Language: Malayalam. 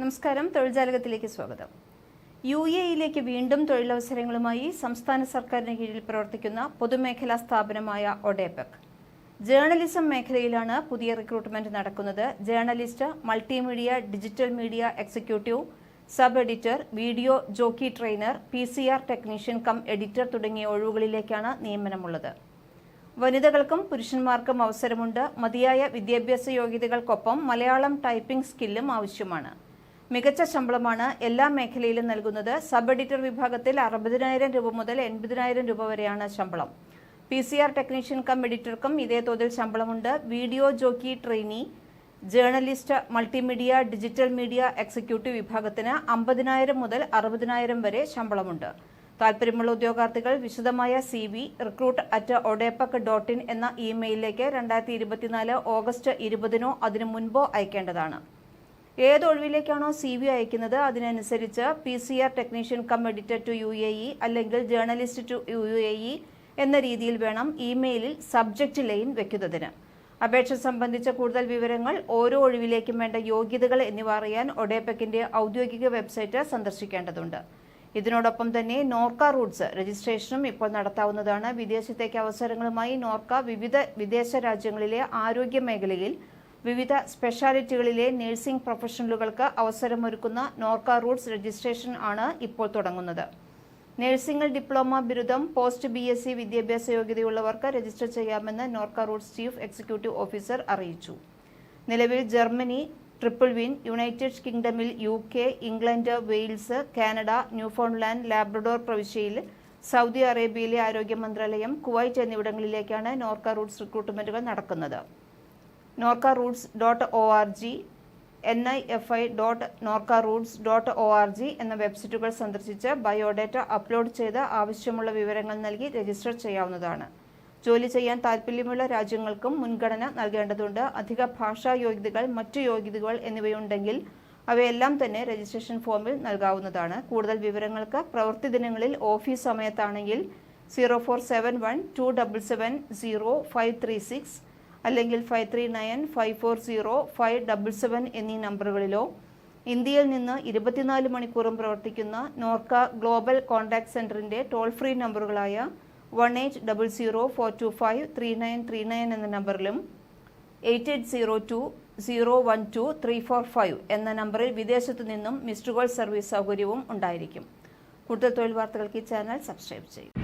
നമസ്കാരം. തൊഴിൽജാലകത്തിലേക്ക് സ്വാഗതം. യു എ ഇയിലേക്ക് വീണ്ടും തൊഴിലവസരങ്ങളുമായി സംസ്ഥാന സർക്കാരിന് കീഴിൽ പ്രവർത്തിക്കുന്ന പൊതുമേഖലാ സ്ഥാപനമായ ഒഡേപെക്. ജേർണലിസം മേഖലയിലാണ് പുതിയ റിക്രൂട്ട്മെന്റ് നടക്കുന്നത്. Journalist multimedia digital media executive sub editor video jockey trainer P C R technician cum editor തുടങ്ങിയ ഒഴിവുകളിലേക്കാണ് നിയമനമുള്ളത്. വനിതകൾക്കും പുരുഷന്മാർക്കും അവസരമുണ്ട്. മതിയായ വിദ്യാഭ്യാസ യോഗ്യതകൾക്കൊപ്പം മലയാളം ടൈപ്പിംഗ് സ്കില്ലും ആവശ്യമാണ്. മികച്ച ശമ്പളമാണ് എല്ലാ മേഖലയിലും നൽകുന്നത്. സബ് എഡിറ്റർ വിഭാഗത്തിൽ അറുപതിനായിരം രൂപ മുതൽ എൺപതിനായിരം രൂപ വരെയാണ് ശമ്പളം. P C R technician cum എഡിറ്റർക്കും ഇതേ തോതിൽ ശമ്പളമുണ്ട്. Video jockey trainee journalist multimedia digital media executive വിഭാഗത്തിന് അമ്പതിനായിരം മുതൽ അറുപതിനായിരം വരെ ശമ്പളമുണ്ട്. താൽപ്പര്യമുള്ള ഉദ്യോഗാർത്ഥികൾ വിശദമായ C V recruit at ODEPC dot in എന്ന ഇമെയിലിലേക്ക് രണ്ടായിരത്തി ഇരുപത്തിനാല് ഓഗസ്റ്റ് ഇരുപതിനോ അതിനു മുൻപോ അയക്കേണ്ടതാണ്. ഏത് ഒഴിവിലേക്കാണോ സി വി അയക്കുന്നത്? അതിനനുസരിച്ച് P C R technician cum editor to U A E അല്ലെങ്കിൽ journalist to U A E എന്ന രീതിയിൽ വേണം ഇമെയിലിൽ സബ്ജക്റ്റ് ലൈൻ വെക്കുന്നതിന്. അപേക്ഷ സംബന്ധിച്ച കൂടുതൽ വിവരങ്ങൾ ഓരോ ഒഴിവിലേക്കും വേണ്ട യോഗ്യതകൾ എന്നിവ അറിയാൻ ഒഡേപെക്കിന്റെ ഔദ്യോഗിക വെബ്സൈറ്റ് സന്ദർശിക്കേണ്ടതുണ്ട്. ഇതിനോടൊപ്പം തന്നെ നോർക്ക റൂട്ട്സ് രജിസ്ട്രേഷനും ഇപ്പോൾ നടത്താവുന്നതാണ്. വിദേശത്തേക്ക് അവസരങ്ങളുമായി നോർക്ക വിവിധ വിദേശ രാജ്യങ്ങളിലെ ആരോഗ്യ മേഖലയിൽ വിവിധ സ്പെഷ്യാലിറ്റികളിലെ നഴ്സിംഗ് പ്രൊഫഷണലുകൾക്ക് അവസരമൊരുക്കുന്ന നോർക്ക റൂട്ട്സ് രജിസ്ട്രേഷൻ ആണ് ഇപ്പോൾ തുടങ്ങുന്നത്. നഴ്സിംഗിൽ ഡിപ്ലോമ ബിരുദം പോസ്റ്റ് ബി എസ് സി വിദ്യാഭ്യാസ യോഗ്യതയുള്ളവർക്ക് രജിസ്റ്റർ ചെയ്യാമെന്ന് Norka roots chief executive officer അറിയിച്ചു. നിലവിൽ Germany triple win United കിങ്ഡമിൽ U K England Wales Canada Newfoundland Labrador പ്രവിശ്യയിൽ സൗദി അറേബ്യയിലെ ആരോഗ്യ മന്ത്രാലയം കുവൈറ്റ് എന്നിവിടങ്ങളിലേക്കാണ് നോർക്ക റൂട്ട്സ് റിക്രൂട്ട്മെന്റുകൾ നടക്കുന്നത്. Norka roots dot O R G N I F I dot Norka roots dot O R G എന്ന വെബ്സൈറ്റുകൾ സന്ദർശിച്ച് ബയോഡേറ്റ അപ്ലോഡ് ചെയ്ത് ആവശ്യമുള്ള വിവരങ്ങൾ നൽകി രജിസ്റ്റർ ചെയ്യാവുന്നതാണ്. ജോലി ചെയ്യാൻ താൽപ്പര്യമുള്ള രാജ്യങ്ങൾക്കും മുൻഗണന നൽകേണ്ടതുണ്ട്. അധിക ഭാഷാ യോഗ്യതകൾ മറ്റു യോഗ്യതകൾ എന്നിവയുണ്ടെങ്കിൽ അവയെല്ലാം തന്നെ രജിസ്ട്രേഷൻ ഫോമിൽ നൽകാവുന്നതാണ്. കൂടുതൽ വിവരങ്ങൾക്ക് പ്രവൃത്തി ദിനങ്ങളിൽ ഓഫീസ് സമയത്താണെങ്കിൽ zero four seven one two double seven zero five three six അല്ലെങ്കിൽ five three nine five four zero five double seven എന്നീ നമ്പറുകളിലോ. ഇന്ത്യയിൽ നിന്ന് ഇരുപത്തിനാല് മണിക്കൂറും പ്രവർത്തിക്കുന്ന നോർക്ക ഗ്ലോബൽ കോൺടാക്ട് സെന്ററിന്റെ toll free നമ്പറുകളായ one eight double zero four two five three nine three nine എന്ന നമ്പറിലും eight eight zero two zero one two three four five എന്ന നമ്പറിൽ വിദേശത്തു നിന്നും മിസ്ഡ് കോൾ സർവീസ് സൗകര്യവും ഉണ്ടായിരിക്കും. കൂടുതൽ തൊഴിൽ വാർത്തകൾക്ക് ഈ ചാനൽ സബ്സ്ക്രൈബ് ചെയ്യും